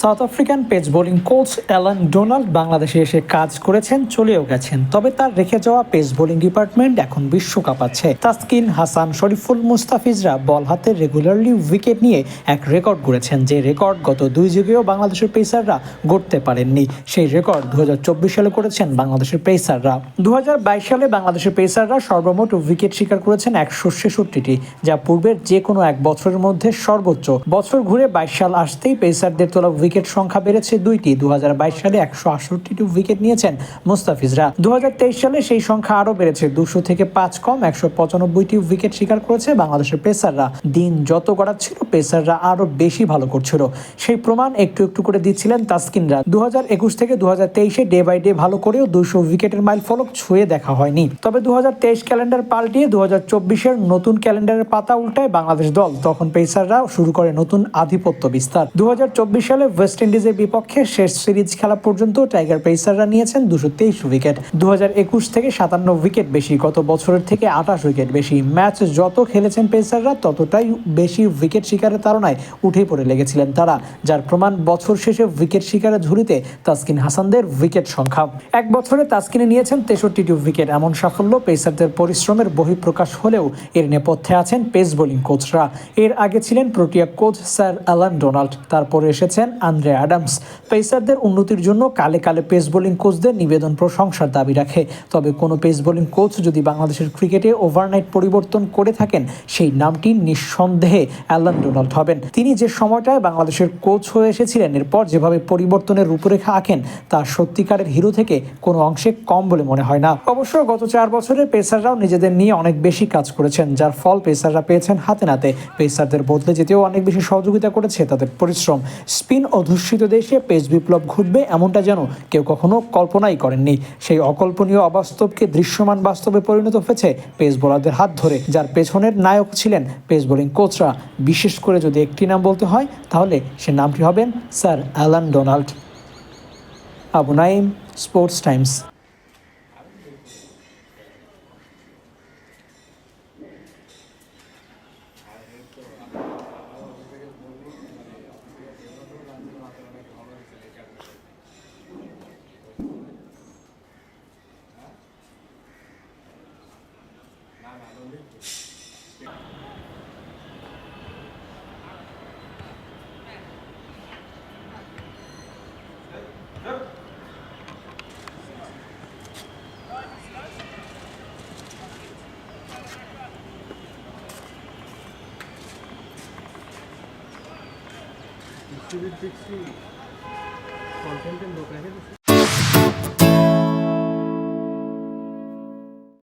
South African pace bowling coach Alan Donald বাংলাদেশে এসে কাজ করেছেন, চলেও গেছেন। তবে তার রেখে যাওয়া পেস বোলিং ডিপার্টমেন্ট এখন বিশ্বকাপ আছে। তাসকিন, হাসান, শরীফুল, মুস্তাফিজরা বল হাতে রেগুলারলি উইকেট নিয়ে এক রেকর্ড গড়েছেন, যে রেকর্ড গত দুই যুগেও বাংলাদেশের পেসাররা গড়তে পারেননি। সেই রেকর্ড দু হাজার চব্বিশ সালে করেছেন বাংলাদেশের পেসাররা দু হাজার বাইশ সালে বাংলাদেশের পেসাররা সর্বমোট উইকেট শিকার করেছেন একশো ছেষট্টিটি যা পূর্বের যে কোনো এক বছরের মধ্যে সর্বোচ্চ। বছর ঘুরে বাইশ সাল আসতেই পেসারদের তোলা উইকেট সংখ্যা বেড়েছে দুইটি। দু হাজার বাইশ সালে একশো আটষট্টিটি উইকেট নিয়েছেন মুস্তাফিজরা। দুহাজার তেইশ সালে সেই সংখ্যা আরও বেড়েছে। দুশো থেকে পাঁচ কম একশো পঁচানব্বইটি উইকেট শিকার করেছে বাংলাদেশের পেসাররা। দিন যত গড়াচ্ছিল, পেসাররা আরও বেশি ভালো করছিল। সেই প্রমাণ একটু একটু করে দিচ্ছিলেন তাসকিনরা। দু থেকে দু তেইশে ডে বাই ডে ভালো করেও দুশো উইকেটের মাইল ফলক ছুঁয়ে দেখা হয়নি। তবে দু হাজার তেইশ ক্যালেন্ডার পাল্টিয়ে দু হাজার নতুন ক্যালেন্ডারের পাতা উল্টায় বাংলাদেশ দল। তখন পেসাররা শুরু করে নতুন আধিপত্য বিস্তার। দু হাজার চব্বিশ সালে ওয়েস্ট ইন্ডিজের বিপক্ষে শেষ সিরিজ খেলা পর্যন্ত টাইগার পেসাররা নিয়েছেন দুশো তেইশ উইকেট। দু হাজার একুশ থেকে সাতান্ন উইকেট বেশি, গত বছরের থেকে আঠাশ উইকেট বেশি। ম্যাচ যত খেলেছেন পেসাররা, ততটাই বেশি উইকেট শিকারের তাড়নায় উঠে পড়ে লেগেছিলেন তারা, যার প্রমাণ বছর শেষে উইকেট শিকারের ঝুড়িতে তাসকিন হাসানদের উইকেট সংখ্যা। এক বছরে তাসকিনে নিয়েছেন তেষট্টিটি উইকেট। এমন সাফল্য পেসারদের পরিশ্রমের বহিঃপ্রকাশ হলেও এর নেপথ্যে আছেন পেস বোলিং কোচরা। এর আগে ছিলেন Protea coach sir Alan Donald. তারপরে এসেছেন আন্দ্রে অ্যাডামস। পেসারদের উন্নতির জন্য কালে কালে পেস বোলিং কোচদের নিবেদন প্রশংসার দাবি রাখে। তবে কোনো পেস বোলিং কোচ যদি বাংলাদেশের ক্রিকেটে ওভারনাইট পরিবর্তন করে থাকেন, সেই নামটি নিঃসন্দেহে অ্যালান ডোনাল্ড হবেন। তিনি যে সময়টায় বাংলাদেশের কোচ হয়ে এসেছিলেন, এরপর যেভাবে পরিবর্তনের রূপরেখা আঁকেন, তা সত্যিকারের হিরো থেকে কোনো অংশে কম বলে মনে হয় না। অবশ্য গত চার বছরে পেসাররাও নিজেদের নিয়ে অনেক বেশি কাজ করেছেন, যার ফল পেসাররা পেয়েছেন হাতে নাতে। পেসারদের বদলে যেতেও অনেক বেশি সহযোগিতা করেছে তাদের পরিশ্রম। স্পিন অধ্যুষিত দেশে পেস বিপ্লব ঘটবে এমনটা যেন কেউ কখনো কল্পনাই করেননি। সেই অকল্পনীয় অবাস্তবকে দৃশ্যমান বাস্তবে পরিণত হয়েছে পেস বোলারদের হাত ধরে, যার পেছনের নায়ক ছিলেন পেস বোলিং কোচরা। বিশেষ করে যদি একটি নাম বলতে হয়, তাহলে সে নামটি হবেন sir Alan Donald. Abu Naim sports times. Distribute 60 content and look at it.